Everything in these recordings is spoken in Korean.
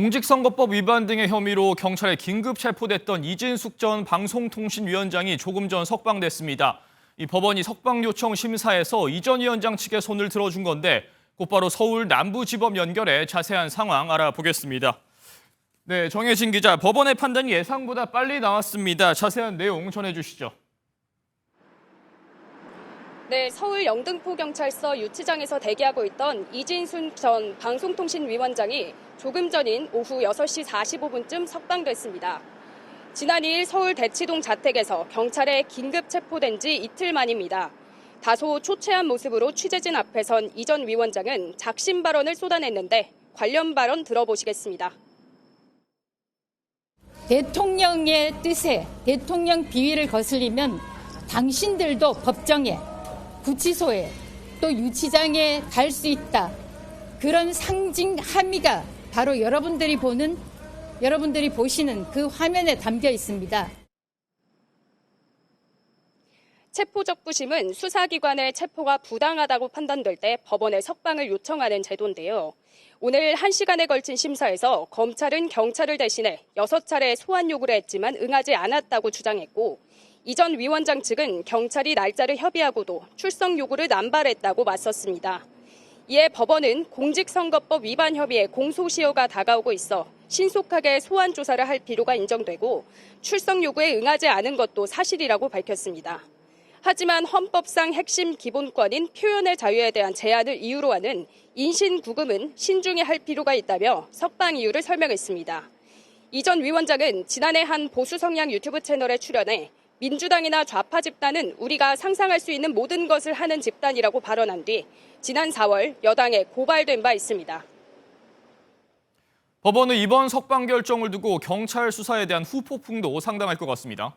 공직선거법 위반 등의 혐의로 경찰에 긴급 체포됐던 이진숙 전 방송통신위원장이 조금 전 석방됐습니다. 이 법원이 석방 요청 심사에서 이 전 위원장 측의 손을 들어준 건데 곧바로 서울 남부지법 연결해 자세한 상황 알아보겠습니다. 네, 정혜진 기자, 법원의 판단이 예상보다 빨리 나왔습니다. 자세한 내용 전해주시죠. 네, 서울 영등포 경찰서 유치장에서 대기하고 있던 이진순 전 방송통신위원장이 조금 전인 오후 6시 45분쯤 석방됐습니다. 지난 2일 서울 대치동 자택에서 경찰에 긴급 체포된 지 이틀 만입니다. 다소 초췌한 모습으로 취재진 앞에 선 이 전 위원장은 작심 발언을 쏟아냈는데 관련 발언 들어보시겠습니다. 대통령의 뜻에 대통령 비위를 거슬리면 당신들도 법정에 구치소에 또 유치장에 갈 수 있다. 그런 상징 함의가 바로 여러분들이 보는 여러분들이 보시는 그 화면에 담겨 있습니다. 체포적부심은 수사기관의 체포가 부당하다고 판단될 때 법원에 석방을 요청하는 제도인데요. 오늘 1시간에 걸친 심사에서 검찰은 경찰을 대신해 6차례 소환 요구를 했지만 응하지 않았다고 주장했고 이전 위원장 측은 경찰이 날짜를 협의하고도 출석 요구를 남발했다고 맞섰습니다. 이에 법원은 공직선거법 위반 협의에 공소시효가 다가오고 있어 신속하게 소환 조사를 할 필요가 인정되고 출석 요구에 응하지 않은 것도 사실이라고 밝혔습니다. 하지만 헌법상 핵심 기본권인 표현의 자유에 대한 제한을 이유로 하는 인신구금은 신중히 할 필요가 있다며 석방 이유를 설명했습니다. 이전 위원장은 지난해 한 보수 성향 유튜브 채널에 출연해 민주당이나 좌파 집단은 우리가 상상할 수 있는 모든 것을 하는 집단이라고 발언한 뒤 지난 4월 여당에 고발된 바 있습니다. 법원은 이번 석방 결정을 두고 경찰 수사에 대한 후폭풍도 상당할 것 같습니다.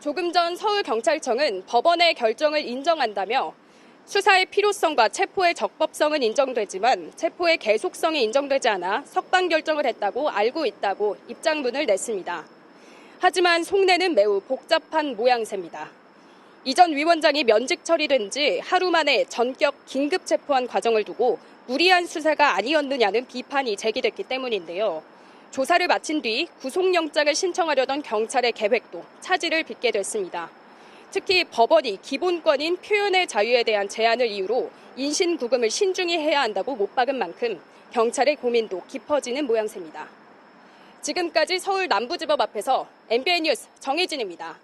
조금 전 서울경찰청은 법원의 결정을 인정한다며 수사의 필요성과 체포의 적법성은 인정되지만 체포의 계속성이 인정되지 않아 석방 결정을 했다고 알고 있다고 입장문을 냈습니다. 하지만 속내는 매우 복잡한 모양새입니다. 이전 위원장이 면직 처리된 지 하루 만에 전격 긴급 체포한 과정을 두고 무리한 수사가 아니었느냐는 비판이 제기됐기 때문인데요. 조사를 마친 뒤 구속영장을 신청하려던 경찰의 계획도 차질을 빚게 됐습니다. 특히 법원이 기본권인 표현의 자유에 대한 제한을 이유로 인신구금을 신중히 해야 한다고 못 박은 만큼 경찰의 고민도 깊어지는 모양새입니다. 지금까지 서울 남부지법 앞에서 MBN 뉴스 정혜진입니다.